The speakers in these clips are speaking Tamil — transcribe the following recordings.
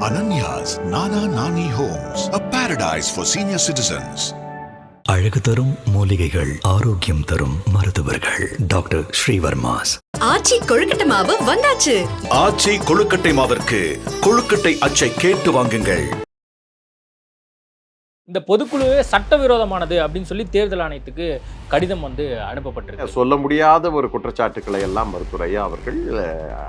Ananya's Nana Nani Homes, a paradise for senior citizens. அழகு தரும் மூலிகைகள் ஆரோக்கியம் தரும் மருத்துவர்கள். டாக்டர் ஸ்ரீவர்மாஸ். ஆச்சி கொழுக்கட்டை மாவு வந்தாச்சு. ஆச்சி கொழுக்கட்டை மாவிற்கு கொழுக்கட்டை அச்சை கேட்டு வாங்குங்கள். இந்த பொதுக்குழுவே சட்டவிரோதமானது அப்படின்னு சொல்லி தேர்தல் ஆணையத்துக்கு கடிதம் வந்து அனுப்பப்பட்டிருக்கு. சொல்ல முடியாத ஒரு குற்றச்சாட்டுக்களை எல்லாம் மருத்துவரையா அவர்கள்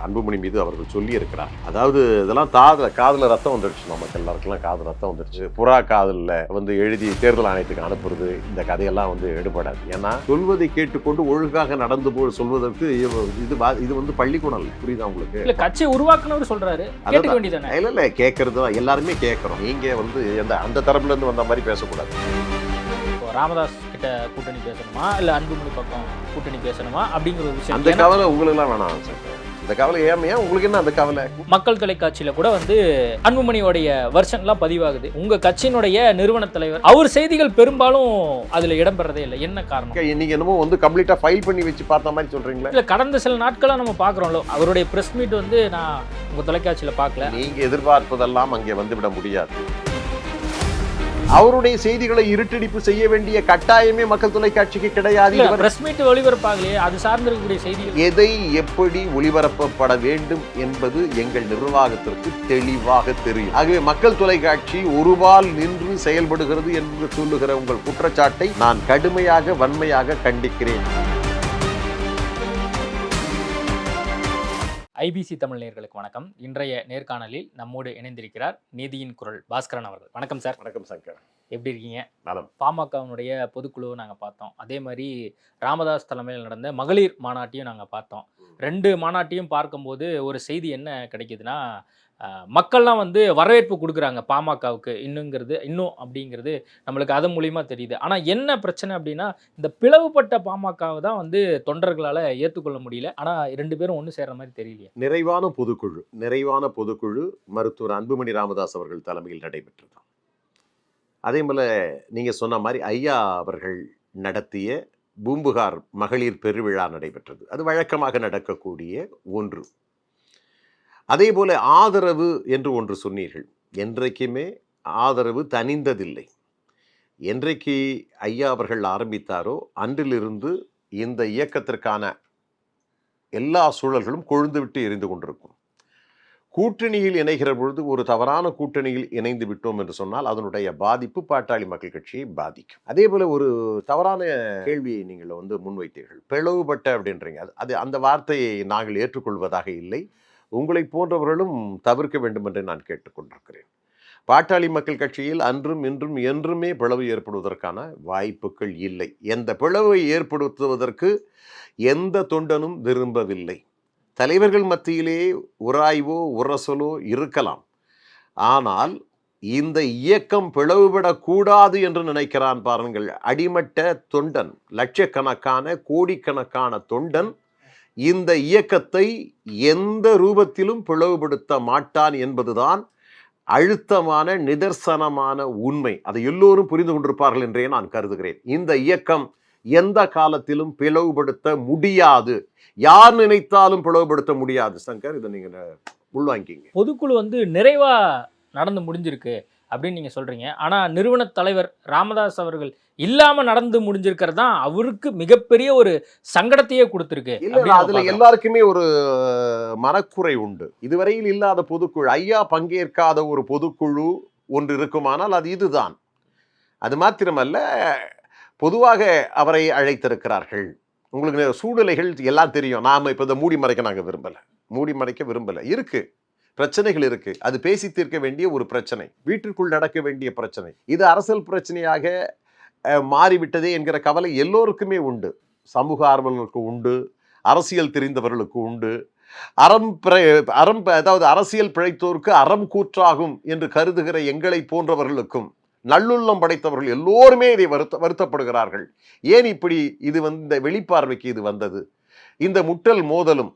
அன்புமணி மீது அவர்கள் சொல்லி இருக்கிறார் அதாவது இதெல்லாம் காதுல காதுல ரத்தம் வந்துடுச்சு. நமக்கு எல்லாருக்கெல்லாம் காது ரத்தம் வந்துடுச்சு. புறா காதல்ல வந்து எழுதி தேர்தல் ஆணையத்துக்கு அனுப்புறது இந்த கதையெல்லாம் வந்து எடுபடாது. ஏன்னா சொல்வதை கேட்டுக்கொண்டு ஒழுங்காக நடந்து போல் சொல்வதற்கு இது இது வந்து பள்ளிக்கூடம் புரியுதா உங்களுக்கு? இல்ல கட்சியை உருவாக்குனவர் சொல்றாரு. அதான். வேண்டியதானே இல்ல இல்ல கேட்கறது தான் எல்லாருமே கேட்கறோம் நீங்க வந்து அந்த தரப்புல இருந்து வந்த மாதிரி பேசக்கூடாது. இப்போ ராமதாஸ் கிட்ட கூட்டணி பேசணுமா? இல்ல அன்புமணி பக்கம் கூட்டணி பேசணுமா? அப்படிங்கிற ஒரு விஷயம். அந்த கவலை உங்களுக்கு எல்லாம் வேணாம் இந்த கவலை ஏன் உங்களுக்கு என்ன அந்த கவலை? மக்கள் தொலைக்காட்சியில கூட வந்து அன்புமணியோடைய வெர்ஷன்லாம் பதிவாகுது. உங்க கட்சியினுடைய நிறுவன தலைவர் அவர் செய்திகள் பெரும்பாலும் அதுல இடம்பெறதே இல்லை. என்ன காரணம்? நீங்க என்னமோ வந்து கம்ப்ளீட்டா ஃபைல் பண்ணி வச்சு பார்த்த மாதிரி சொல்றீங்களே. இல்ல கடந்த சில நாட்களா நம்ம பாக்குறோம்ல அவருடைய பிரஸ் மீட் வந்து நான் உங்க தொலைக்காட்சியில பார்க்கல. நீங்க எதிர்பார்ப்பதெல்லாம் அங்கே வந்துவிட முடியாது. அவருடைய செய்திகளை இருட்டடிப்பு செய்ய வேண்டிய கட்டாயமே மக்கள் தொலைக்காட்சிக்கு கிடையாது. பிரஸ் மீட் ஒளிபரப்பாகலையே அது சார்ந்திருக்கக்கூடிய செய்திகள். எதை எப்படி ஒளிபரப்பப்பட வேண்டும் என்பது எங்கள் நிர்வாகத்திற்கு தெளிவாக தெரியும். ஆகவே மக்கள் தொலைக்காட்சி ஒருபால் நின்று செயல்படுகிறது என்று சொல்லுகிற உங்கள் குற்றச்சாட்டை நான் கடுமையாக வன்மையாக கண்டிக்கிறேன். ஐபிசி தமிழ் நேயர்களுக்கு வணக்கம். இன்றைய நேர்காணலில் நம்மோடு இணைந்திருக்கிறார் நீதியின் குரல் பாஸ்கரன் அவர்கள். வணக்கம் சார். வணக்கம் சங்கர். எப்படி இருக்கீங்க? நலம். பாமகவினுடைய பொதுக்குழுவை நாங்கள் பார்த்தோம். அதே மாதிரி ராமதாஸ் தலைமையில் நடந்த மகளிர் மாநாட்டையும் நாங்கள் பார்த்தோம். ரெண்டு மாநாட்டையும் பார்க்கும்போது ஒரு செய்தி என்ன கிடைக்குதுன்னா மக்கள்லாம் வந்து வரவேற்பு கொடுக்குறாங்க பாமகவுக்கு இன்னுங்கிறது இன்னும் அப்படிங்கிறது நம்மளுக்கு அது மூலியமாக தெரியுது. ஆனால் என்ன பிரச்சனை அப்படின்னா இந்த பிளவுபட்ட பாமகவை தான் வந்து தொண்டர்களால் ஏற்றுக்கொள்ள முடியல. ஆனால் ரெண்டு பேரும் ஒன்று சேர்கிற மாதிரி தெரியலையே. நிறைவான பொதுக்குழு நிறைவான பொதுக்குழு மருத்துவர் அன்புமணி ராமதாஸ் அவர்கள் தலைமையில் நடைபெற்றது. அதே போல் நீங்கள் சொன்ன மாதிரி ஐயா அவர்கள் நடத்திய பூம்புகார் மகளிர் பெருவிழா நடைபெற்றது. அது வழக்கமாக நடக்கக்கூடிய ஒன்று. அதே போல ஆதரவு என்று ஒன்று சொன்னீர்கள். என்றைக்குமே ஆதரவு தனிந்ததில்லை என்றைக்கு ஐயா அவர்கள் ஆரம்பித்தாரோ அன்றிலிருந்து இந்த இயக்கத்திற்கான எல்லா சூழல்களும் கொழுந்துவிட்டு எரிந்து கொண்டிருக்கும். கூட்டணியில் இணைகிற பொழுது ஒரு தவறான கூட்டணியில் இணைந்து விட்டோம் என்று சொன்னால் அதனுடைய பாதிப்பு பாட்டாளி மக்கள் கட்சியை பாதிக்கும். அதே போல் ஒரு தவறான கேள்வியை நீங்கள் வந்து முன்வைத்தீர்கள். பிளவுபட்ட அப்படின்றீங்க. அது- அது அந்த வார்த்தையை நாங்கள் ஏற்றுக்கொள்வதாக இல்லை. உங்களை போன்றவர்களும் தவிர்க்க வேண்டும் என்று நான் கேட்டுக்கொண்டிருக்கிறேன். பாட்டாளி மக்கள் கட்சியில் அன்றும் இன்றும் என்றுமே பிளவு ஏற்படுவதற்கான வாய்ப்புகள் இல்லை. எந்த பிளவை ஏற்படுத்துவதற்கு எந்த தொண்டனும் விரும்பவில்லை. தலைவர்கள் மத்தியிலே உராய்வோ உரசலோ இருக்கலாம். ஆனால் இந்த இயக்கம் பிளவுபடக்கூடாது என்று நினைக்கிறான் பாருங்கள். அடிமட்ட தொண்டன் லட்சக்கணக்கான கோடிக்கணக்கான தொண்டன் இந்த இயக்கத்தை எந்த ரூபத்திலும் பிளவுபடுத்த மாட்டான் என்பதுதான் அழுத்தமான நிதர்சனமான உண்மை. அதை எல்லோரும் புரிந்து கொண்டிருப்பார்கள் என்றே நான் கருதுகிறேன். இந்த இயக்கம் எந்த காலத்திலும் பிளவுபடுத்த முடியாது. யார் நினைத்தாலும் பிளவுபடுத்த முடியாது. சங்கர் இதை நீங்க உள்வாங்கிங்க பொதுக்குழு வந்து நிறைவா நடந்து முடிஞ்சிருக்கு. அப்படின்னு நீங்க சொல்றீங்க. ஆனா நிறுவன தலைவர் ராமதாஸ் அவர்கள் இல்லாம நடந்து முடிஞ்சிருக்கிறது தான் அவருக்கு மிகப்பெரிய ஒரு சங்கடத்தையே கொடுத்துருக்கு அதுல. எல்லாருக்குமே ஒரு மனக்குறை உண்டு. இதுவரையில் இல்லாத பொதுக்குழு ஐயா பங்கேற்காத ஒரு பொதுக்குழு ஒன்று இருக்குமானால் அது இதுதான். அது மாத்திரமல்ல பொதுவாக அவரை அழைத்திருக்கிறார்கள். உங்களுக்கு சூழ்நிலைகள் எல்லாம் தெரியும். நாம இப்ப இதை மூடி மறைக்க நாங்க விரும்பல. மூடி மறைக்க விரும்பல. இருக்கு. பிரச்சனைகள் இருக்கு. அது பேசி தீர்க்க வேண்டிய ஒரு பிரச்சனை. வீட்டிற்குள் நடக்க வேண்டிய பிரச்சனை. இது அரசியல் பிரச்சனையாக மாறிவிட்டதே என்கிற கவலை எல்லோருக்குமே உண்டு. சமூக ஆர்வலர்களுக்கு உண்டு. அரசியல் தெரிந்தவர்களுக்கு உண்டு. அறம் அறம் அதாவது அரசியல் பிழைத்தோருக்கு அறம் கூற்றாகும் என்று கருதுகிற எங்களை போன்றவர்களுக்கும் நல்லுள்ளம் படைத்தவர்கள் எல்லோருமே இதை வருத்த வருத்தப்படுகிறார்கள். ஏன் இப்படி இது வந்து இந்த வெளிப்பார்வைக்கு இது வந்தது? இந்த முட்டல் மோதலும்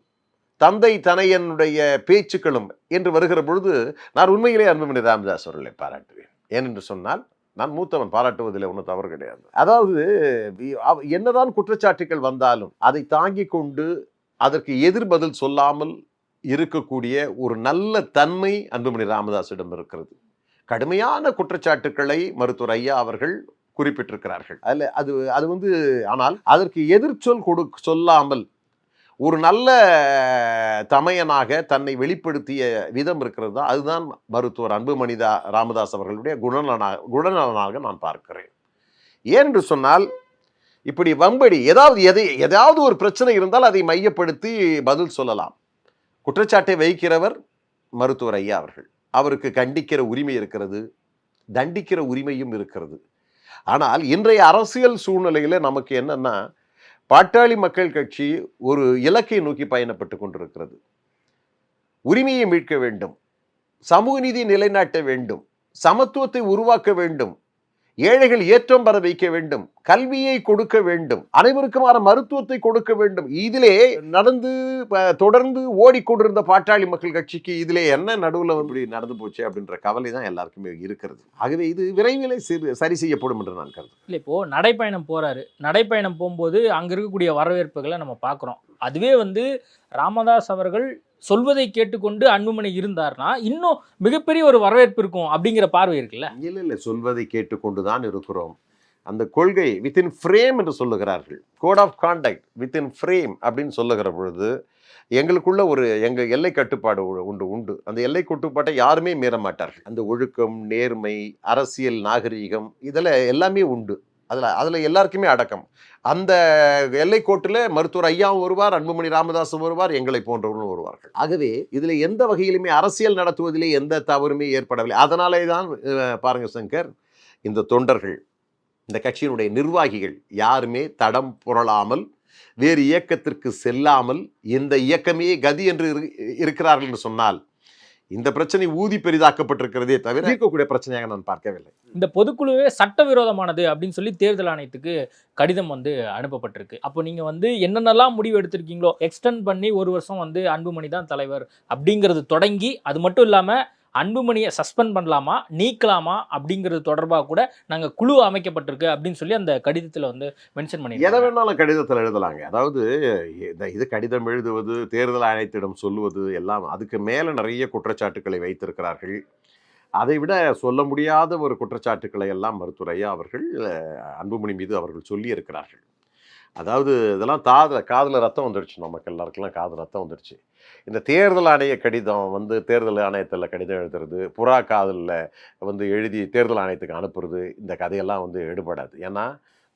தந்தை தனையனுடைய பேச்சுக்களும் என்று வருகிற பொழுது நான் உண்மையிலே அன்புமணி ராமதாஸ் அவர்களை பாராட்டுவேன். ஏனென்று சொன்னால் நான் மூத்தவன் பாராட்டுவதில் ஒன்றும் தவறு கிடையாது. அதாவது என்னதான் குற்றச்சாட்டுகள் வந்தாலும் அதை தாங்கி கொண்டு அதற்கு எதிர் பதில் சொல்லாமல் இருக்கக்கூடிய ஒரு நல்ல தன்மை அன்புமணி ராமதாஸிடம் இருக்கிறது. கடுமையான குற்றச்சாட்டுக்களை மருத்துவர் ஐயா அவர்கள் குறிப்பிட்டிருக்கிறார்கள். அதில் அது அது வந்து ஆனால் அதற்கு எதிர்ச்சொல் கொடு சொல்லாமல் ஒரு நல்ல தமையனாக தன்னை வெளிப்படுத்திய விதம் இருக்கிறது தான். அதுதான் மருத்துவர் அன்புமணிதா ராமதாஸ் அவர்களுடைய குணநலனாக குணநலனாக நான் பார்க்கிறேன். ஏன் என்று சொன்னால் இப்படி வம்படி ஏதாவது எதை ஏதாவது ஒரு பிரச்சனை இருந்தால் அதை மையப்படுத்தி பதில் சொல்லலாம். குற்றச்சாட்டை வைக்கிறவர் மருத்துவர் ஐயா அவர்கள். அவருக்கு கண்டிக்கிற உரிமை இருக்கிறது தண்டிக்கிற உரிமையும் இருக்கிறது. ஆனால் இன்றைய அரசியல் சூழ்நிலையில் நமக்கு என்னென்னா பாட்டாளி மக்கள் கட்சி ஒரு இலக்கை நோக்கி பயணப்பட்டு கொண்டிருக்கிறது. உரிமையை மீட்க வேண்டும். சமூக நீதி நிலைநாட்ட வேண்டும். சமத்துவத்தை உருவாக்க வேண்டும். ஏழைகள் ஏற்றம் பெற வைக்க வேண்டும் கல்வியை கொடுக்க வேண்டும் அனைவருக்குமான மருத்துவத்தை கொடுக்க வேண்டும். இதிலே நடந்து ப- தொடர்ந்து ஓடிக்கொண்டிருந்த பாட்டாளி மக்கள் கட்சிக்கு இதிலே என்ன நடுவில் இப்படி நடந்து போச்சு அப்படின்ற கவலை தான் எல்லாருக்குமே இருக்கிறது. ஆகவே இது விரைவில் சிறு- சரி செய்யப்படும் என்று நான் கருது இல்லை இப்போ நடைப்பயணம் போறாரு. நடைப்பயணம் போகும்போது அங்க இருக்கக்கூடிய வரவேற்புகளை நம்ம பார்க்குறோம். அதுவே வந்து ராமதாஸ் அவர்கள் சொல்வதை கேட்டுக்கொண்டு அன்புமணி இருந்தார்னா இன்னும் மிகப்பெரிய ஒரு வரவேற்பு இருக்கும் அப்படிங்கிற பார்வை இருக்குல்ல? இல்லை இல்லை. சொல்வதை கேட்டுக்கொண்டு தான் இருக்கிறோம். அந்த கொள்கை வித்தின் ஃப்ரேம் என்று சொல்லுகிறார்கள். Code of contact within frame அப்படின்னு சொல்லுகிற பொழுது எங்களுக்குள்ள ஒரு எங்கள் எல்லை கட்டுப்பாடு உண்டு உண்டு. அந்த எல்லை கட்டுப்பாட்டை யாருமே மீற மாட்டார்கள். அந்த ஒழுக்கம் நேர்மை அரசியல் நாகரீகம் இதில் எல்லாமே உண்டு. அதில் அதில் எல்லாருக்குமே அடக்கம். அந்த எல்லைக்கோட்டில் மருத்துவர் ஐயாவும் வருவார் அன்புமணி ராமதாசும் வருவார் எங்களை போன்றவர்களும் வருவார்கள். ஆகவே இதில் எந்த வகையிலுமே அரசியல் நடத்துவதிலே எந்த தவறுமே ஏற்படவில்லை. அதனாலே தான் பாருங்கள் பாருங்க சங்கர் இந்த தொண்டர்கள் இந்த கட்சியினுடைய நிர்வாகிகள் யாருமே தடம் புரளாமல் வேறு இயக்கத்திற்கு செல்லாமல் இந்த இயக்கமே கதி என்று இரு- இருக்கிறார்கள் என்று சொன்னால் இந்த பிரச்சனை ஊதி பெரிதாக்கப்பட்டிருக்கிறதே தவிர இருக்கக்கூடிய பிரச்சனையாக நான் பார்க்கவில்லை. இந்த பொதுக்குழுவே சட்டவிரோதமானது அப்படின்னு சொல்லி தேர்தல் ஆணையத்துக்கு கடிதம் வந்து அனுப்பப்பட்டிருக்கு. அப்போ நீங்கள் வந்து என்னென்னலாம் முடிவு எடுத்திருக்கீங்களோ எக்ஸ்டெண்ட் பண்ணி ஒரு வருஷம் வந்து அன்புமணி தான் தலைவர் அப்படிங்கிறது தொடங்கி அது மட்டும் இல்லாமல் அன்புமணியை சஸ்பெண்ட் பண்ணலாமா நீக்கலாமா அப்படிங்கிறது தொடர்பாக கூட நாங்கள் குழு அமைக்கப்பட்டிருக்கு அப்படின்னு சொல்லி அந்த கடிதத்தில் வந்து மென்ஷன் பண்ணி எதை வேணாலும் கடிதத்தில் எழுதலாங்க. அதாவது இந்த- இது கடிதம் எழுதுவது தேர்தல் ஆணையத்திடம் சொல்லுவது எல்லாம் அதுக்கு மேலே நிறைய குற்றச்சாட்டுக்களை வைத்திருக்கிறார்கள். அதை விட சொல்ல முடியாத ஒரு குற்றச்சாட்டுக்களை எல்லாம் மருத்துவரையா அவர்கள் அன்புமணி மீது அவர்கள் சொல்லியிருக்கிறார்கள். அதாவது இதெல்லாம் தாத காதில் ரத்தம் வந்துடுச்சு. நமக்கு எல்லாருக்கெல்லாம் காது ரத்தம் வந்துடுச்சு. இந்த தேர்தல் ஆணைய கடிதம் வந்து தேர்தல் ஆணையத்தில் கடிதம் எழுதுறது புறா காதலில் வந்து எழுதி தேர்தல் ஆணையத்துக்கு அனுப்புறது இந்த கதையெல்லாம் வந்து எடுபடாது. ஏன்னா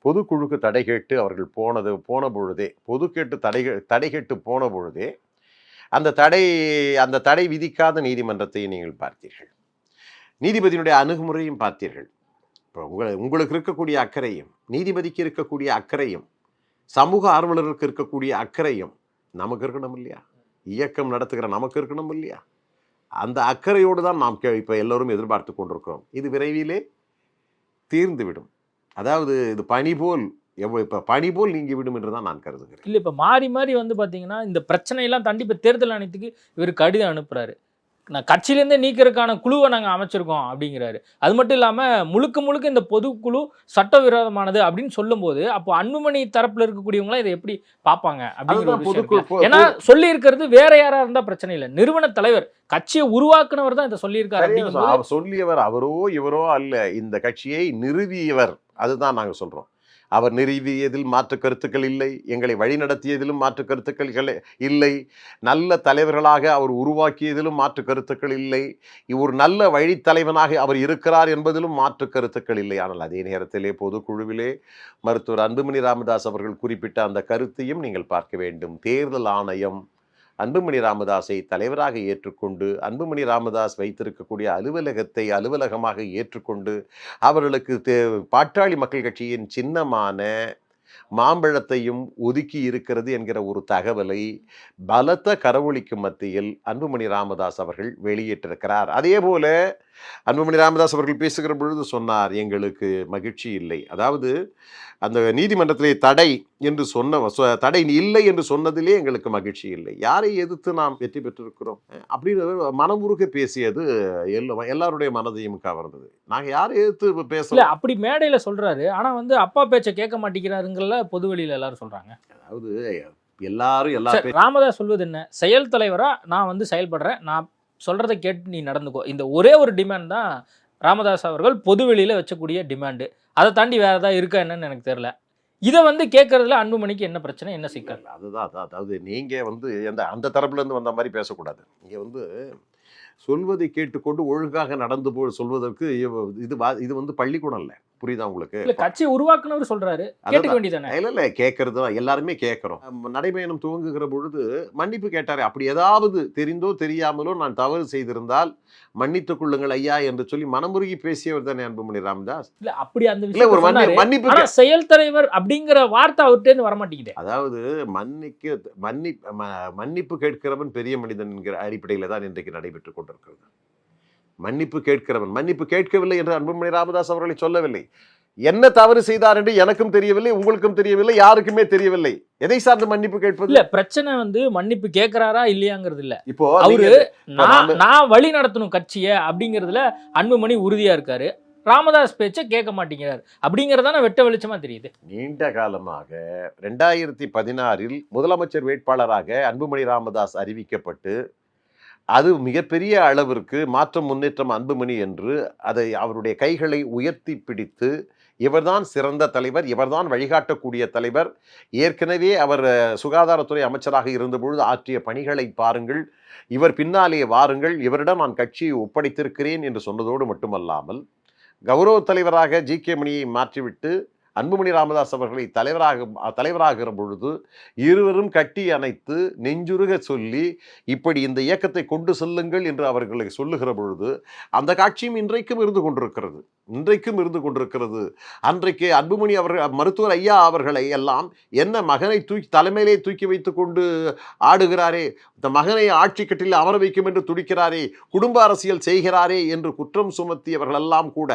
பொதுக்குழுக்கு தடை கேட்டு அவர்கள் போனது போன பொழுதே பொது கேட்டு தடை தடை கேட்டு போன பொழுதே அந்த தடை அந்த தடை விதிக்காத நீதிமன்றத்தை நீங்கள் பார்த்தீர்கள். நீதிபதியினுடைய அணுகுமுறையும் பார்த்தீர்கள். இப்போ உங்களை உங்களுக்கு இருக்கக்கூடிய அக்கறையும் நீதிபதிக்கு இருக்கக்கூடிய அக்கறையும் சமூக ஆர்வலருக்கு இருக்கக்கூடிய அக்கறையும் நமக்கு இருக்கணும் இல்லையா? இயக்கம் நடத்துகிற நமக்கு இருக்கணும் இல்லையா? அந்த அக்கறையோடு தான் நாம் கே இப்போ எல்லோரும் எதிர்பார்த்து கொண்டிருக்கிறோம். இது விரைவிலே தீர்ந்துவிடும். அதாவது இது பனி போல் எவ்வளோ இப்போ பனி போல் நீங்கி விடும் என்று தான் நான் கருதுகிறேன். இல்லை இப்போ மாறி மாறி வந்து பார்த்தீங்கன்னா இந்த பிரச்சனையெல்லாம் தாண்டி இப்போ தேர்தல் ஆணையத்துக்கு இவர் கடிதம் அனுப்புகிறாரு கட்சியிலேருந்தே நீக்கிறதுக்கான குழுவை நாங்கள் அமைச்சிருக்கோம் அப்படிங்கிறாரு. அது மட்டும் இல்லாமல் முழுக்க முழுக்க இந்த பொதுக்குழு சட்டவிரோதமானது அப்படின்னு சொல்லும்போது அப்போ அன்புமணி தரப்புல இருக்கக்கூடியவங்களாம் இதை எப்படி பார்ப்பாங்க அப்படிங்கிற ஒரு விஷயம். ஏன்னா சொல்லி இருக்கிறது வேற யாரா இருந்தா பிரச்சனை இல்லை. நிறுவன தலைவர் கட்சியை உருவாக்குனவர் தான் இதை சொல்லியிருக்காரு சொல்லியவர் அவரோ இவரோ அல்ல. இந்த கட்சியை நிறுவியவர். அதுதான் நாங்கள் சொல்றோம். அவர் நிறுவியதில் மாற்று கருத்துக்கள் இல்லை எங்களை வழிநடத்தியதிலும் மாற்று கருத்துக்கள் இல்லை- இல்லை. நல்ல தலைவர்களாக அவர் உருவாக்கியதிலும் மாற்று கருத்துக்கள் இல்லை. ஒரு நல்ல வழித்தலைவனாக அவர் இருக்கிறார் என்பதிலும் மாற்று கருத்துக்கள் இல்லை. ஆனால் அதே நேரத்திலே பொதுக்குழுவிலே மருத்துவர் அன்புமணி ராமதாஸ் அவர்கள் குறிப்பிட்ட அந்த கருத்தையும் நீங்கள் பார்க்க வேண்டும். தேர்தல் ஆணையம் அன்புமணி ராமதாஸை தலைவராக ஏற்றுக்கொண்டு அன்புமணி ராமதாஸ் வைத்திருக்கக்கூடிய அலுவலகத்தை அலுவலகமாக ஏற்றுக்கொண்டு அவர்களுக்கு தே- பாட்டாளி மக்கள் கட்சியின் சின்னமான மாம்பழத்தையும் ஒதுக்கி இருக்கிறது என்கிற ஒரு தகவலை பலத்த கரவொலிக்கு மத்தியில் அன்புமணி ராமதாஸ் அவர்கள் வெளியிட்டிருக்கிறார். அதே போல அன்புமணி ராமதாஸ் அவர்கள் பேசுகிற பொழுது சொன்னார் எங்களுக்கு மகிழ்ச்சி இல்லை. அதாவது அந்த நீதிமன்றத்திலே தடை என்று சொன்ன தடை இல்லை என்று சொன்னதிலே எங்களுக்கு மகிழ்ச்சி இல்லை. யாரை எதிர்த்து நாம் வெற்றி பெற்றிருக்கிறோம்? அப்படின்னு மனமுருக பேசியது எல்லா எல்லாருடைய மனதையும் கவர்ந்தது. நாங்கள் யாரை எதிர்த்து பேசல அப்படி மேடையில சொல்றாரு. ஆனா வந்து அப்பா பேச்சை கேட்க மாட்டேங்கிறாருங்கள பொதுவெளியில எல்லாரும் சொல்றாங்க. அதாவது எல்லாரும் எல்லா ராமதாஸ் சொல்வது என்ன? செயல் தலைவரா நான் வந்து செயல்படுறேன். நான் சொல்கிறத கேட்டு நீ நடந்துக்கோ. இந்த ஒரே ஒரு டிமாண்ட் தான் ராமதாஸ் அவர்கள் பொதுவெளியில் வச்சக்கூடிய டிமாண்டு அதை தாண்டி வேற ஏதாவது இருக்கா என்னன்னு எனக்கு தெரில இதை வந்து கேட்கறதுல அன்புமணிக்கு என்ன பிரச்சனை என்ன சிக்கல்? அதுதான் அதான் அதாவது நீங்கள் வந்து எந்த அந்த தரப்புலேருந்து வந்த மாதிரி பேசக்கூடாது. இங்கே வந்து சொல்வதை கேட்டுக்கொண்டு ஒழுங்காக நடந்து போ சொல்வதற்கு இது வா- இது வந்து பள்ளிக்கூடம் இல்லை. புரியுதா உங்களுக்கு? கட்சி உருவாக்குனவர் சொல்றாரு. கேட்டுக்க வேண்டியதானே இல்ல இல்ல கேட்கறது எல்லாருமே கேட்கிறோம் நடைபயணம் துவங்குகிற பொழுது மன்னிப்பு கேட்டாரே அப்படி ஏதாவது தெரிந்தோ தெரியாமலோ நான் தவறு செய்திருந்தால் மன்னித்துக் கொள்ளுங்கள் ஐயா என்று சொல்லி மனமுருகி பேசியவர் தானே அன்புமணி ராமதாஸ்? இல்ல அப்படி அந்த இல்ல ஒரு மன்னி- மன்னிப்பு செயல் தலைவர் அப்படிங்கிற வார்த்தை அவர்கிட்ட இருந்து வரமாட்டேங்குது. அதாவது மன்னிக்க மன்னி மன்னிப்பு கேட்கிறவன் பெரிய மனிதன் என்கிற அடிப்படையில் தான் இன்றைக்கு நடைபெற்றுக் கொண்டிருக்கிறது. மன்னிப்பு கேட்கிறவன். மன்னிப்பு கேட்கவில்லை என்று அன்புமணி ராமதாஸ் அவர்களை சொல்லவில்லை. என்ன தவறு செய்தார் என்று எனக்கும் தெரியவில்லை உங்களுக்கும் தெரியவில்லை யாருக்குமே தெரியவில்லை. எதை சார்ந்து மன்னிப்பு கேட்பது? இல்ல பிரச்சனை வந்து மன்னிப்பு கேக்குறாரா இல்லையாங்கிறது இல்ல. இப்போ அவரு நான் வழி நடத்தணும் கட்சியை அப்படிங்கிறதுல அன்புமணி உறுதியா இருக்காரு. ராமதாஸ் பேச்சை கேட்க மாட்டேங்கிறார். அப்படிங்கறதான வெட்ட வெளிச்சமா தெரியுது. நீண்ட காலமாக ரெண்டாயிரத்தி பதினாறில் முதலமைச்சர் வேட்பாளராக அன்புமணி ராமதாஸ் அறிவிக்கப்பட்டு அது மிகப்பெரிய அளவிற்கு மாற்றம் முன்னேற்றம் அன்புமணி என்று அதை அவருடைய கைகளை உயர்த்தி பிடித்து இவர்தான் சிறந்த தலைவர் இவர்தான் வழிகாட்டக்கூடிய தலைவர். ஏற்கனவே அவர் சுகாதாரத்துறை அமைச்சராக இருந்தபொழுது ஆற்றிய பணிகளை பாருங்கள் இவர் பின்னாலே வாருங்கள் இவரிடம் நான் கட்சியை ஒப்படைத்திருக்கிறேன் என்று சொன்னதோடு மட்டுமல்லாமல் கௌரவ தலைவராக ஜி கே மணியை மாற்றிவிட்டு அன்புமணி ராமதாஸ் அவர்களை தலைவராக தலைவராகிற பொழுது இருவரும் கட்டி அணைத்து நெஞ்சுருக சொல்லி இப்படி இந்த இயக்கத்தை கொண்டு செல்லுங்கள் என்று அவர்களை சொல்லுகிற பொழுது அந்த காட்சியும் இன்றைக்கும் இருந்து கொண்டிருக்கிறது. இன்றைக்கும் இருந்து கொண்டிருக்கிறது. அன்றைக்கு அன்புமணி அவர்கள் மருத்துவர் ஐயா அவர்களை எல்லாம் என்ன மகனை தூக்கி தலைமையிலே தூக்கி வைத்து கொண்டு ஆடுகிறாரே இந்த மகனை ஆட்சி கட்டில் அமர வைக்கும் என்று துடிக்கிறாரே குடும்ப அரசியல் செய்கிறாரே என்று குற்றம் சுமத்தியவர்களெல்லாம் கூட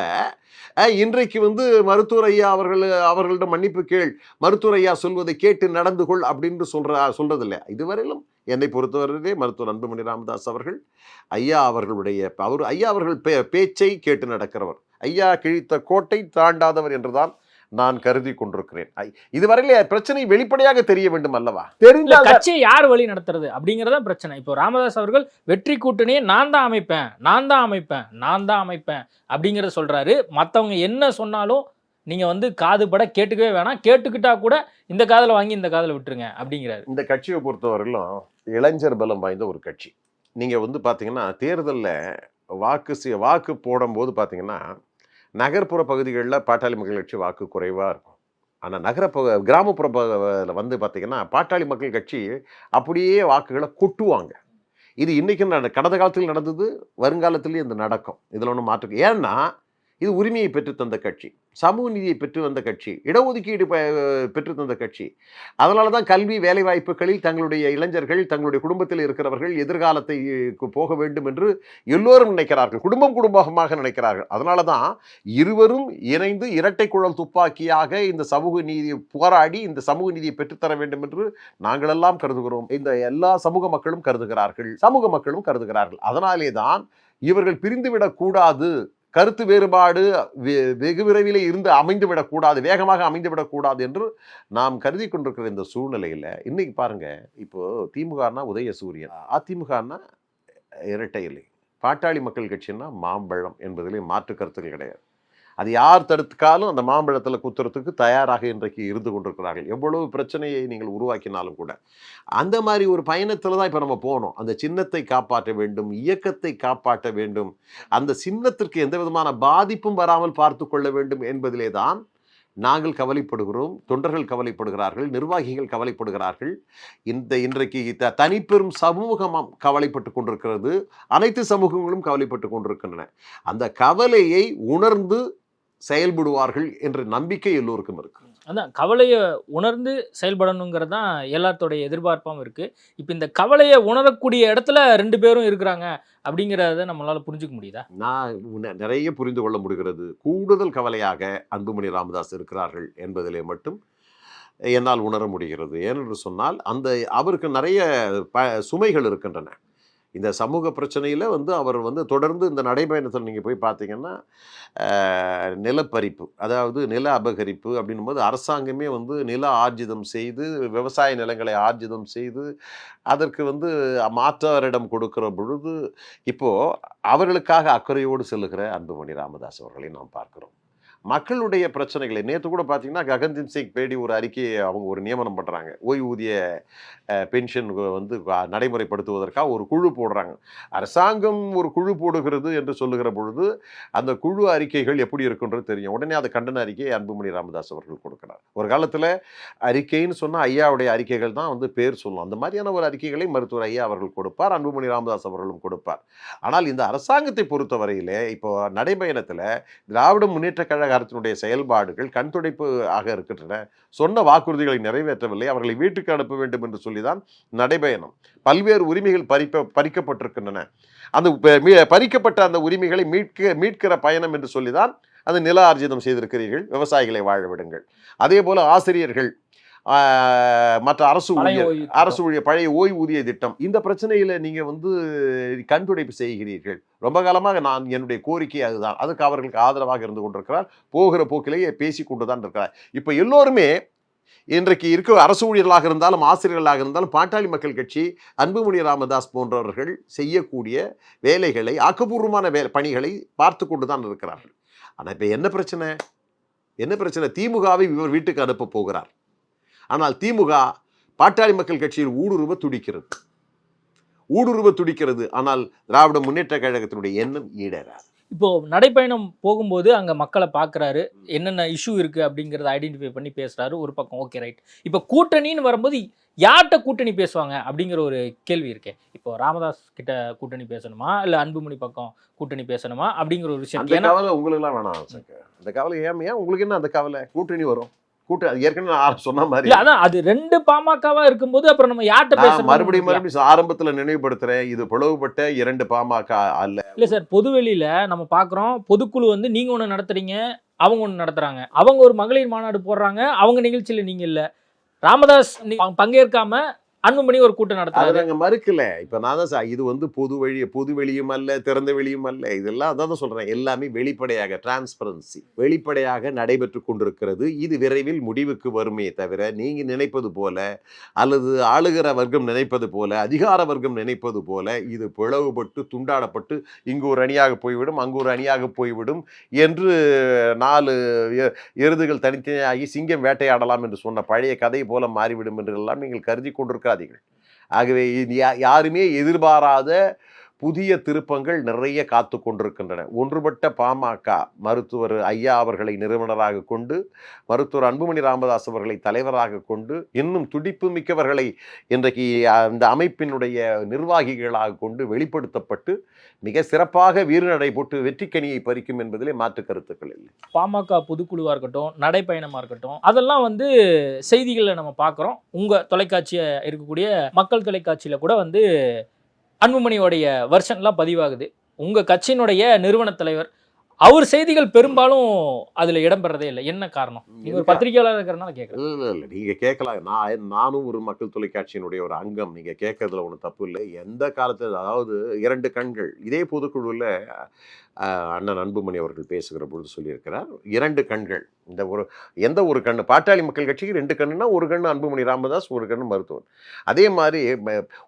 இன்றைக்கு வந்து மருத்துவர் ஐயா அவர்கள் அவர்களிடம் மன்னிப்பு கேள் மருத்துவர் ஐயா சொல்வதை கேட்டு நடந்து கொள் அப்படின்னு சொல்ற சொல்றதில்லை. இதுவரையிலும் என்னை பொறுத்தவரையிலே மருத்துவர் அன்புமணி ராமதாஸ் அவர்கள் ஐயா அவர்களுடைய அவர் ஐயா அவர்கள் பே- பேச்சை கேட்டு நடக்கிறவர். ஐயா கிழித்த கோட்டை தாண்டாதவர் என்றுதான் நான் கருதி கொண்டிருக்கிறேன். ஐ- இதுவரையிலே பிரச்சனை வெளிப்படையாக தெரிய வேண்டும் அல்லவா? தெரிந்தால் கட்சியை யார் வழி நடத்துறது அப்படிங்கறத பிரச்சனை. இப்போ ராமதாஸ் அவர்கள் வெற்றி கூட்டணியை நான் தான் அமைப்பேன் நான் தான் அமைப்பேன் நான் தான் அமைப்பேன் அப்படிங்கறத சொல்றாரு. மத்தவங்க என்ன சொன்னாலும் நீங்கள் வந்து காது பட கேட்டுக்கவே வேணாம். கேட்டுக்கிட்டா கூட இந்த காதில் வாங்கி இந்த காதில் விட்டுருங்க அப்படிங்கிறாரு. இந்த கட்சியை பொறுத்தவரையிலும் இளைஞர் பலம் வாய்ந்த ஒரு கட்சி. நீங்கள் வந்து பார்த்தீங்கன்னா தேர்தலில் வாக்கு செய்ய வாக்கு போடும்போது பார்த்தீங்கன்னா நகர்ப்புற பகுதிகளில் பாட்டாளி மக்கள் கட்சி வாக்கு குறைவாக இருக்கும். ஆனால் நகர ப கிராமப்புற ப- வந்து பார்த்திங்கன்னா பாட்டாளி மக்கள் கட்சி அப்படியே வாக்குகளை கொட்டுவாங்க. இது இன்றைக்கும் நட கடந்த காலத்தில் நடந்தது வருங்காலத்துலேயும் இது நடக்கும். இதில் ஒன்றும் மாற்று ஏன்னா இது உரிமையை பெற்றுத்தந்த கட்சி. சமூக நீதியை பெற்று வந்த கட்சி. இடஒதுக்கீடு ப- பெற்று தந்த கட்சி. அதனால தான் கல்வி வேலைவாய்ப்புகளில் தங்களுடைய இளைஞர்கள் தங்களுடைய குடும்பத்தில் இருக்கிறவர்கள் எதிர்காலத்தை போக வேண்டும் என்று எல்லோரும் நினைக்கிறார்கள். குடும்பம் குடும்பமாக நினைக்கிறார்கள். அதனால தான் இருவரும் இணைந்து இரட்டை குழல் துப்பாக்கியாக இந்த சமூக நீதி போராடி இந்த சமூக நீதியை பெற்றுத்தர வேண்டும் என்று நாங்களெல்லாம் கருதுகிறோம். இந்த எல்லா சமூக மக்களும் கருதுகிறார்கள். சமூக மக்களும் கருதுகிறார்கள். அதனாலே தான் இவர்கள் பிரிந்துவிடக்கூடாது கருத்து வேறுபாடு வெ- வெகு விரைவில் இருந்து அமைந்து விடக்கூடாது வேகமாக அமைந்து விடக்கூடாது என்று நாம் கருதி கொண்டிருக்கிற இந்த சூழ்நிலையில் இன்னைக்கு பாருங்க இப்போ திமுகனா உதயசூரியன். அதிமுகனா இரட்டை இலை பாட்டாளி மக்கள் கட்சின்னா மாம்பழம் என்பதிலே மாற்று கருத்துக்கள் கிடையாது. அது யார் தடுத்துக்காலும் அந்த மாம்பழத்தில் குத்துறதுக்கு தயாராக இன்றைக்கு இருந்து கொண்டிருக்கிறார்கள். எவ்வளவு பிரச்சனையை நீங்கள் உருவாக்கினாலும் கூட. அந்த மாதிரி ஒரு பயணத்தில் தான் இப்போ நம்ம போகணும். அந்த சின்னத்தை காப்பாற்ற வேண்டும் இயக்கத்தை காப்பாற்ற வேண்டும். அந்த சின்னத்திற்கு எந்த விதமான பாதிப்பும் வராமல் பார்த்து கொள்ள வேண்டும் என்பதிலே தான் நாங்கள் கவலைப்படுகிறோம் தொண்டர்கள் கவலைப்படுகிறார்கள் நிர்வாகிகள் கவலைப்படுகிறார்கள். இந்த இன்றைக்கு த தனிப்பெரும் சமூகம் கவலைப்பட்டு கொண்டிருக்கிறது. அனைத்து சமூகங்களும் கவலைப்பட்டு கொண்டிருக்கின்றன. அந்த கவலையை உணர்ந்து செயல்படுவார்கள் என்ற நம்பிக்கை எல்லோருக்கும் இருக்கு. அதான் கவலையை உணர்ந்து செயல்படணுங்கிறது தான் எல்லாத்தோடைய எதிர்பார்ப்பாகவும் இருக்கு. இப்போ இந்த கவலையை உணரக்கூடிய இடத்துல ரெண்டு பேரும் இருக்கிறாங்க அப்படிங்கிறத நம்மளால புரிஞ்சுக்க முடியுதா? நான் நிறைய புரிந்து கொள்ள முடிகிறது. கூடுதல் கவலையாக அன்புமணி ராமதாஸ் இருக்கிறார்கள் என்பதிலே மட்டும் என்னால் உணர முடிகிறது. ஏனென்று சொன்னால் அந்த அவருக்கு நிறைய ப சுமைகள் இருக்கின்றன. இந்த சமூக பிரச்சனையில் வந்து அவர் வந்து தொடர்ந்து இந்த நடைபயணத்தில் நீங்கள் போய் பார்த்தீங்கன்னா நிலப்பறிப்பு அதாவது நில அபகரிப்பு அப்படின்னும்போது அரசாங்கமே வந்து நில ஆர்ஜிதம் செய்து விவசாய நிலங்களை ஆர்ஜிதம் செய்து அதற்கு வந்து மாற்றவரிடம் கொடுக்கிற பொழுது இப்போது அவர்களுக்காக அக்கறையோடு செல்லுகிற அன்புமணி ராமதாஸ் அவர்களை நாம் பார்க்கிறோம். மக்களுடைய பிரச்சனைகளை. நேற்று கூட பார்த்தீங்கன்னா ககன்தீப் சிங் பேடி ஒரு அறிக்கையை அவங்க ஒரு நியமனம் பண்ணுறாங்க ஓய்வூதிய பென்ஷன் வந்து நடைமுறைப்படுத்துவதற்காக ஒரு குழு போடுறாங்க. அரசாங்கம் ஒரு குழு போடுகிறது என்று சொல்லுகிற பொழுது அந்த குழு அறிக்கைகள் எப்படி இருக்குன்றது தெரியும். உடனே அந்த கண்டன அறிக்கையை அன்புமணி ராமதாஸ் அவர்கள் கொடுக்கிறார். ஒரு காலத்தில் அறிக்கைன்னு சொன்னால் ஐயாவுடைய அறிக்கைகள் தான் வந்து பேர் சொல்லும். அந்த மாதிரியான ஒரு அறிக்கைகளை மருத்துவர் ஐயா அவர்கள் கொடுப்பார் அன்புமணி ராமதாஸ் அவர்களும் கொடுப்பார். ஆனால் இந்த அரசாங்கத்தை பொறுத்தவரையிலே இப்போ நடைபயணத்தில் திராவிட முன்னேற்ற கழக அரசினுடைய செயல்பாடுகள் கண்துடைப்பு ஆக இருக்கின்றன. சொன்ன வாக்குறுதிகளை நிறைவேற்றவில்லை. அவர்களை வீட்டுக்கு அனுப்ப வேண்டும் என்று சொல்லிதான் நடைபயணம். பல்வேறு உரிமைகள் பறிப்ப பறிக்கப்பட்டிருக்கின்றன. அந்த ப- மீ- பறிக்கப்பட்ட அந்த உரிமைகளை மீட்க மீட்கிற பயணம் என்று சொல்லிதான் அந்த நில ஆர்ஜிதம் செய்திருக்கிறீர்கள். விவசாயிகளை வாழ விடுங்கள். அதே போல ஆசிரியர்கள் மற்ற அரசு ஊழியர் அரசு ஊழியர் பழைய ஓய்வூதிய திட்டம். இந்த பிரச்சனையில நீங்க வந்து கண்துடைப்பு செய்கிறீர்கள். ரொம்ப காலமாக நான் என்னுடைய கோரிக்கை அதுதான். அதுக்கு அவர்களுக்கு ஆதரவாக இருந்து கொண்டிருக்கிறார். போகிற போக்கிலேயே பேசி கொண்டு தான் இருக்கிறார். இப்போ எல்லோருமே இன்றைக்கு இருக்க அரசு ஊழியர்களாக இருந்தாலும் ஆசிரியர்களாக இருந்தாலும் பாட்டாளி மக்கள் கட்சி அன்புமணி ராமதாஸ் போன்றவர்கள் செய்யக்கூடிய வேலைகளை ஆக்கப்பூர்வமான வே பணிகளை பார்த்து கொண்டு தான் இருக்கிறார்கள். ஆனால் இப்போ என்ன பிரச்சனை? என்ன பிரச்சனை? திமுகவை இவர் வீட்டுக்கு அனுப்ப போகிறார். ஆனால் திமுக பாட்டாளி மக்கள் கட்சியில் ஊடுருவ துடிக்கிறது. ஊடுருவ துடிக்கிறது. ஆனால் திராவிட முன்னேற்ற கழகத்தினுடைய எண்ணம் ஈடேறாது இப்போ நடைப்பயணம் போகும்போது அங்க மக்களை பார்க்கறாரு என்னென்ன இஷ்யூ இருக்கு அப்படிங்கறத ஐடென்டிஃபை பண்ணி பேசுறாரு. ஒரு பக்கம் ஓகே ரைட் இப்போ கூட்டணின்னு வரும்போது யார்கிட்ட கூட்டணி பேசுவாங்க அப்படிங்கிற ஒரு கேள்வி இருக்கே. இப்போ ராமதாஸ் கிட்ட கூட்டணி பேசணுமா? இல்ல அன்புமணி பக்கம் கூட்டணி பேசணுமா? அப்படிங்கிற ஒரு விஷயம். அந்த கவலை உங்களுக்குலாம் வேணாம். அந்த கவலை ஏன் ஏன் உங்களுக்கு என்ன அந்த கவலை? கூட்டணி வரும். கூட்ட அது ஏற்கனவே சொன்ன மாதிரி. அதான் அது ரெண்டு பாமகவா இருக்கும்போது அப்புறம் நம்ம யார்கிட்ட பேசணும் மறுபடியும் மறுபடியும் ஆரம்பத்துல நினைவுபடுத்துறேன். இது பிளவுபட்ட இரண்டு பாமக அல்ல. இல்ல சார் பொதுவெளியில நம்ம பாக்குறோம் பொதுக்குழு வந்து நீங்க ஒண்ணு நடத்துறீங்க அவங்க ஒண்ணு நடத்துறாங்க. அவங்க ஒரு மகளிர் மாநாடு போடுறாங்க அவங்க நிகழ்ச்சியில நீங்க இல்ல. ராமதாஸ் நீ- பங்கேற்காம அன்புமணி ஒரு கூட்டம் அதை நடத்துறாரு நாங்க மறுக்கல. இப்ப நான் தான் சார் இது வந்து பொது வழி பொது வெளியும் அல்ல திறந்த வெளியும் அல்ல. இதெல்லாம் அதான் தான் சொல்றேன். எல்லாமே வெளிப்படையாக டிரான்ஸ்பரன்சி வெளிப்படையாக நடைபெற்று கொண்டிருக்கிறது. இது விரைவில் முடிவுக்கு வருமே தவிர நீங்க நினைப்பது போல அல்லது ஆளுகிற வர்க்கம் நினைப்பது போல அதிகார வர்க்கம் நினைப்பது போல இது பிளவுபட்டு துண்டாடப்பட்டு இங்கு ஒரு அணியாக போய்விடும் அங்கு ஒரு அணியாக போய்விடும் என்று நாலு எருதுகள் தனித்தனியாகி சிங்கம் வேட்டையாடலாம் என்று சொன்ன பழைய கதை போல மாறிவிடும் என்று எல்லாம் நீங்கள் கருதி கொண்டிருக்காதீர்கள் ஆகவே யாருமே எதிர்பாராத புதிய திருப்பங்கள் நிறைய காத்து கொண்டிருக்கின்றன. ஒன்றுபட்ட பாமக மருத்துவர் ஐயா அவர்களை நிறுவனராக கொண்டு மருத்துவர் அன்புமணி ராமதாஸ் அவர்களை தலைவராக கொண்டு இன்னும் துடிப்பு மிக்கவர்களை இன்றைக்கு அந்த அமைப்பினுடைய நிர்வாகிகளாக கொண்டு வெளிப்படுத்தப்பட்டு மிக சிறப்பாக வீறுநடை போட்டு வெற்றிக்கனியை பறிக்கும் என்பதிலே மாற்று கருத்துக்கள் இல்லை. பாமக புதுக்குழுவாக இருக்கட்டும் நடைப்பயணமாக இருக்கட்டும் அதெல்லாம் வந்து செய்திகளை நம்ம பார்க்குறோம். உங்கள் தொலைக்காட்சியை இருக்கக்கூடிய மக்கள் தொலைக்காட்சியில் கூட வந்து அன்புமணியோடைய வெர்ஷன்லாம் பதிவாகுது. உங்க கட்சியினுடைய நிறுவன தலைவர் அவர் செய்திகள் பெரும்பாலும் அதுல இடம்பெறதே இல்லை. என்ன காரணம்? நீங்க ஒரு பத்திரிகையாளர் இருக்கிறனால கேட்குறேன் இல்லை இல்லை இல்லை. நீங்கள் கேட்கலாம் நான் நானும் ஒரு மக்கள் தொலைக்காட்சியினுடைய ஒரு அங்கம். நீங்கள் கேட்கறதுல ஒன்றும் தப்பு இல்லை. எந்த காலத்தில் அதாவது இரண்டு கண்கள். இதே பொதுக்குழுவில் அண்ணன் அன்புமணி அவர்கள் பேசுகிற பொழுது சொல்லியிருக்கிறார். இரண்டு கண்கள். இந்த ஒரு எந்த ஒரு கண் பாட்டாளி மக்கள் கட்சிக்கு ரெண்டு கண்ணுனா ஒரு கண் அன்புமணி ராமதாஸ் ஒரு கண் மருத்துவர் அதே மாதிரி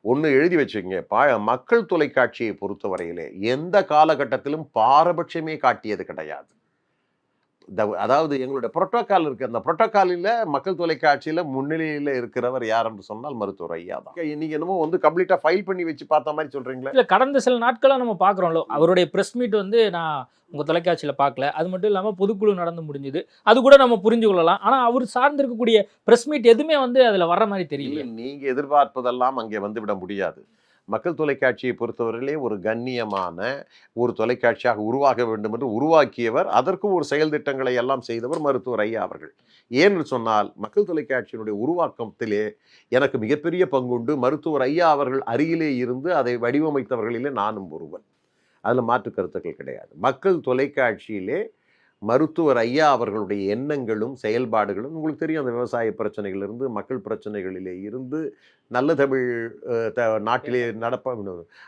ஒன்று எழுதி வச்சுங்க பா மக்கள் தொலைக்காட்சியை பொறுத்தவரையிலே எந்த காலகட்டத்திலும் பாரபட்சமே காட்டியது கிடையாது. அதாவது எங்களுடைய புரோட்டோக்கால் இருக்கு. அந்த புரோட்டோக்காலில் மக்கள் தொலைக்காட்சியில் முன்னிலையில் இருக்கிறவர் யார் என்று சொன்னால் மருத்துவர் ஐயா தான். நீங்க என்னமோ வந்து கம்ப்ளீட்டாக ஃபைல் பண்ணி வச்சு பார்த்த மாதிரி சொல்றீங்களே. இல்ல கடந்த சில நாட்களா நம்ம பார்க்குறோம்ல. அவருடைய ப்ரெஸ் மீட் வந்து நான் உங்க தொலைக்காட்சியில பார்க்கல. அது மட்டும் இல்லாம பொதுக்குழு நடந்து முடிஞ்சுது. அது கூட நம்ம புரிஞ்சு கொள்ளலாம். ஆனா அவர் சார்ந்திருக்கக்கூடிய ப்ரெஸ் மீட் எதுவுமே வந்து அதுல வர்ற மாதிரி தெரியல. இல்லை நீங்க எதிர்பார்ப்பதெல்லாம் அங்கே வந்துவிட முடியாது. மக்கள் தொலைக்காட்சியை பொறுத்தவரையிலே ஒரு கண்ணியமான ஒரு தொலைக்காட்சியாக உருவாக வேண்டும் என்று உருவாக்கியவர் அதற்கும் ஒரு செயல் திட்டங்களை எல்லாம் செய்தவர் மருத்துவர் ஐயா அவர்கள். ஏன்னு சொன்னால் மக்கள் தொலைக்காட்சியினுடைய உருவாக்கத்திலே எனக்கு மிகப்பெரிய பங்குண்டு. மருத்துவர் ஐயா அவர்கள் அருகிலே இருந்து அதை வடிவமைத்தவர்களிலே நானும் ஒருவன். அதில் மாற்று கருத்துக்கள் கிடையாது. மக்கள் தொலைக்காட்சியிலே மருத்துவர் ஐயா அவர்களுடைய எண்ணங்களும் செயல்பாடுகளும் உங்களுக்கு தெரியும் அந்த விவசாய பிரச்சனைகளிலிருந்து மக்கள் பிரச்சனைகளிலே இருந்து நல்ல தமிழ் த நாட்டிலே நடப்ப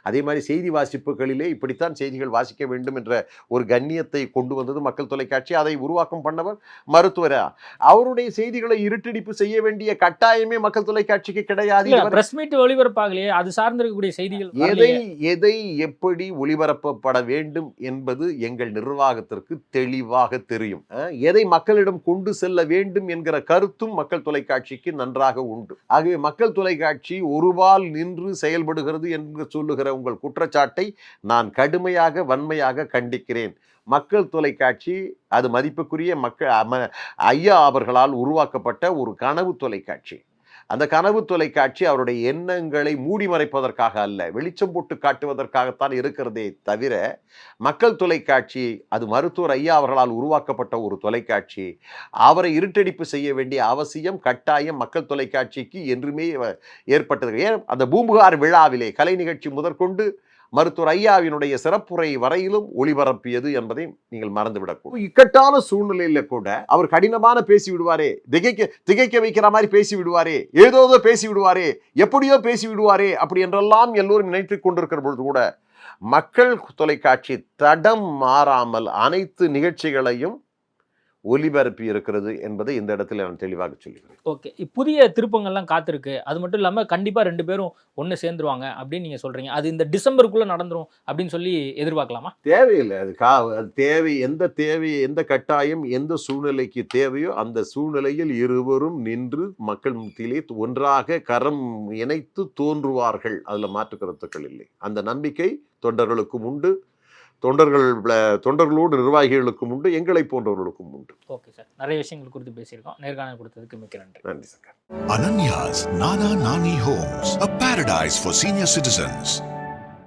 அதே மாதிரி செய்தி வாசிப்புகளிலே இப்படித்தான் செய்திகள் வாசிக்க வேண்டும் என்ற ஒரு கண்ணியத்தை கொண்டு வந்தது மக்கள் தொலைக்காட்சி. அதை உருவாக்கம் பண்ணவர் மருத்துவரா. அவருடைய செய்திகளை இருட்டடிப்பு செய்ய வேண்டிய கட்டாயமே மக்கள் தொலைக்காட்சிக்கு கிடையாது. பிரஸ் மீட் ஒளிபரப்பாகலையே அது சார்ந்திருக்கக்கூடிய செய்திகள் எதை. எதை எப்படி ஒளிபரப்பப்பட வேண்டும் என்பது எங்கள் நிர்வாகத்திற்கு தெளிவாக தெரியும். எதை மக்களிடம் கொண்டு செல்ல வேண்டும் என்கிற கருத்தும் மக்கள் தொலைக்காட்சிக்கு நன்றாக உண்டு. ஆகவே மக்கள் தொலைக்காட்சி ஒருபால் நின்று செயல்படுகிறது என்று சொல்லுகிற உங்கள் குற்றச்சாட்டை நான் கடுமையாக வன்மையாக கண்டிக்கிறேன். மக்கள் தொலைக்காட்சி அது மதிப்புக்குரிய மக்கள் ஐயா அவர்களால் உருவாக்கப்பட்ட ஒரு கனவு தொலைக்காட்சி அந்த கனவு தொலைக்காட்சி அவருடைய எண்ணங்களை மூடி மறைப்பதற்காக அல்ல வெளிச்சம் போட்டு காட்டுவதற்காகத்தான் இருக்கிறதே தவிர மக்கள் தொலைக்காட்சி அது மருத்துவர் ஐயா அவர்களால் உருவாக்கப்பட்ட ஒரு தொலைக்காட்சி. அவரை இருட்டடிப்பு செய்ய வேண்டிய அவசியம் கட்டாயம் மக்கள் தொலைக்காட்சிக்கு என்றுமே ஏற்பட்டது. ஏன்? அந்த பூம்புகார் விழாவிலே கலை நிகழ்ச்சி முதற்கொண்டு மருத்துவர் ஐயாவினுடைய சிறப்புரை வரையிலும் ஒளிபரப்பியது என்பதை நீங்கள் மறந்துவிடக்கூடும் இக்கட்டான சூழ்நிலையில கூட அவர் கடினமான பேசி விடுவாரே திகைக்க திகைக்க வைக்கிற மாதிரி பேசி விடுவாரே ஏதோதோ பேசி விடுவாரே எப்படியோ பேசி விடுவாரே அப்படி என்றெல்லாம் எல்லோரும் நினைத்து கொண்டிருக்கிற பொழுது கூட மக்கள் தொலைக்காட்சி தடம் மாறாமல் அனைத்து நிகழ்ச்சிகளையும் ஒலிபரப்பி இருக்கிறது என்பதை இந்த இடத்துல நான் தெளிவாக சொல்லுகிறேன் ஓகே. புதிய திருப்பங்கள்லாம் காத்திருக்கு. அது மட்டும் இல்லாமல் கண்டிப்பாக ரெண்டு பேரும் ஒன்று சேர்ந்துருவாங்க அப்படின்னு நீங்கள் சொல்கிறீங்க அது இந்த டிசம்பருக்குள்ளே நடந்துரும் அப்படின்னு சொல்லி எதிர்பார்க்கலாமா? தேவையில்லை. அது கா அது தேவை எந்த தேவை எந்த கட்டாயம் எந்த சூழ்நிலைக்கு தேவையோ அந்த சூழ்நிலையில் இருவரும் நின்று மக்கள் மத்தியிலே ஒன்றாக கரம் இணைத்து தோன்றுவார்கள். அதில் மாற்று கருத்துக்கள் இல்லை. அந்த நம்பிக்கை தொண்டர்களுக்கும் உண்டு. தொண்டர்கள் தொண்டர்களோடு நிர்வாகிகளுக்கும் உண்டு எங்களை போன்றவர்களுக்கும் உண்டு. Okay sir. நிறைய விஷயங்கள் குறித்து பேசியிருக்கோம். நேர்காணல் கொடுத்ததுக்கு மிக்க நன்றி. நன்றி sir. Ananya's Nana Nani Homes, a paradise for senior citizens.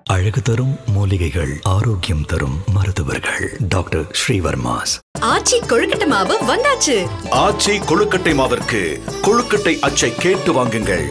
அழகு தரும் மூலிகைகள் ஆரோக்கியம் தரும் மருத்துவர்கள். டாக்டர் ஸ்ரீவர்மாஸ். ஆச்சி கொழுக்கட்டை மாவு வந்தாச்சு. ஆச்சி கொழுக்கட்டை மாவிற்கு கொழுக்கட்டை அச்சை கேட்டு வாங்குங்கள்.